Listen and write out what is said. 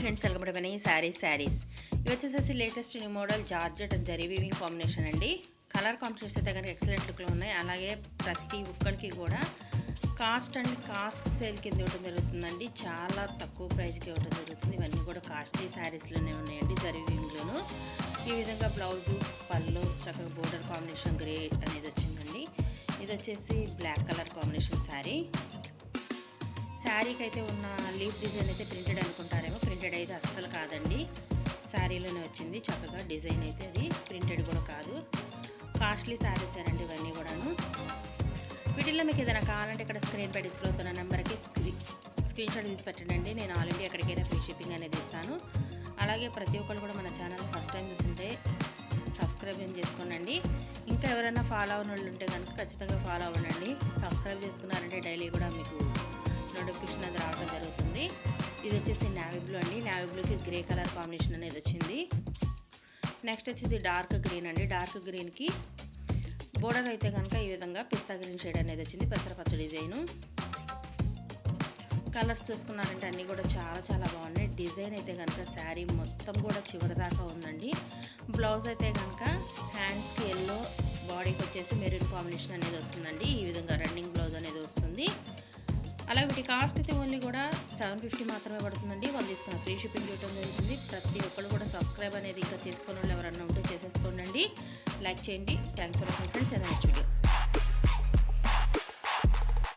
Friends welcome to Mani saris saris ఇవి వచ్చేసేసి latest new model georgette and zari weaving combination అండి. Colour combinations అయితే కనుక excellent లుక్లో ఉన్నాయి. అలాగే ప్రతి ఒక్కరికి కూడా కాస్ట్ అండ్ కాస్ట్ సేల్ కింద ఇవ్వడం జరుగుతుందండి. చాలా తక్కువ ప్రైస్కి ఇవ్వడం జరుగుతుంది. ఇవన్నీ కూడా కాస్ట్లీ శారీస్లోనే ఉన్నాయండి జరీ వీవింగ్లోను ఈ విధంగా బ్లౌజు పళ్ళు చక్కగా బోర్డర్ కాంబినేషన్ గ్రే అనేది వచ్చిందండి. ఇది వచ్చేసి బ్లాక్ కలర్ కాంబినేషన్ శారీ శారీకి అయితే ఉన్న లీఫ్ డిజైన్ అయితే ప్రింటెడ్ అనుకుంటారేమో. ప్రింటెడ్ అయితే అస్సలు కాదండి. శారీలోనే వచ్చింది. చక్కగా డిజైన్ అయితే అది. ప్రింటెడ్ కూడా కాదు. కాస్ట్లీ శారీస్ అండి ఇవన్నీ కూడాను. వీటిల్లో మీకు ఏదైనా కావాలంటే ఇక్కడ స్క్రీన్ పై డిస్ప్లే అవుతున్న నెంబర్కి స్క్రీన్ షాట్ తీసి పెట్టండి నేను ఆల్ ఇండియా ఎక్కడికైనా ఫ్రీ షిప్పింగ్ అనేది ఇస్తాను. అలాగే ప్రతి ఒక్కరు కూడా మన ఛానల్ ఫస్ట్ టైం చూస్తుంటే సబ్స్క్రైబ్ ఏం చేసుకోనండి. ఇంకా ఎవరైనా ఫాలో అవ్వని వాళ్ళు ఉంటే కనుక ఖచ్చితంగా ఫాలో అవ్వండి సబ్స్క్రైబ్ చేసుకున్నారంటే డైలీ కూడా మీకు నోటిఫికేషన్ అది రావడం జరుగుతుంది. ఇది వచ్చేసి నావీ బ్లూ అండి. నావీ బ్లూకి గ్రే కలర్ కాంబినేషన్ అనేది వచ్చింది. నెక్స్ట్ వచ్చేది డార్క్ గ్రీన్ అండి. డార్క్ గ్రీన్కి బోర్డర్ అయితే కనుక ఈ విధంగా పిస్తా గ్రీన్ షేడ్ అనేది వచ్చింది. పెసరపచ్చ డిజైను కలర్స్ చూసుకున్నారంటే అన్నీ కూడా చాలా చాలా బాగున్నాయి. డిజైన్ అయితే కనుక శారీ మొత్తం కూడా చివరి దాకా ఉందండి. బ్లౌజ్ అయితే కనుక హ్యాండ్స్కి ఎల్లో బాడీకి వచ్చేసి మెరూన్ కాంబినేషన్ అనేది వస్తుందండి. ఈ విధంగా రన్నింగ్ కాస్ట్ అయితే ఓన్లీ కూడా సెవెన్ ఫిఫ్టీ మాత్రమే పడుతుందండి. వాళ్ళు తీసుకున్న ఫ్రీ షిప్పింగ్ చేయడం జరుగుతుంది ప్రతి ఒక్కరు కూడా సబ్స్క్రైబ్ అనేది ఇంకా చేసుకున్న వాళ్ళు ఎవరన్నా ఉంటే చేసేసుకోండి లైక్ చేయండి. Thanks for friends. Next video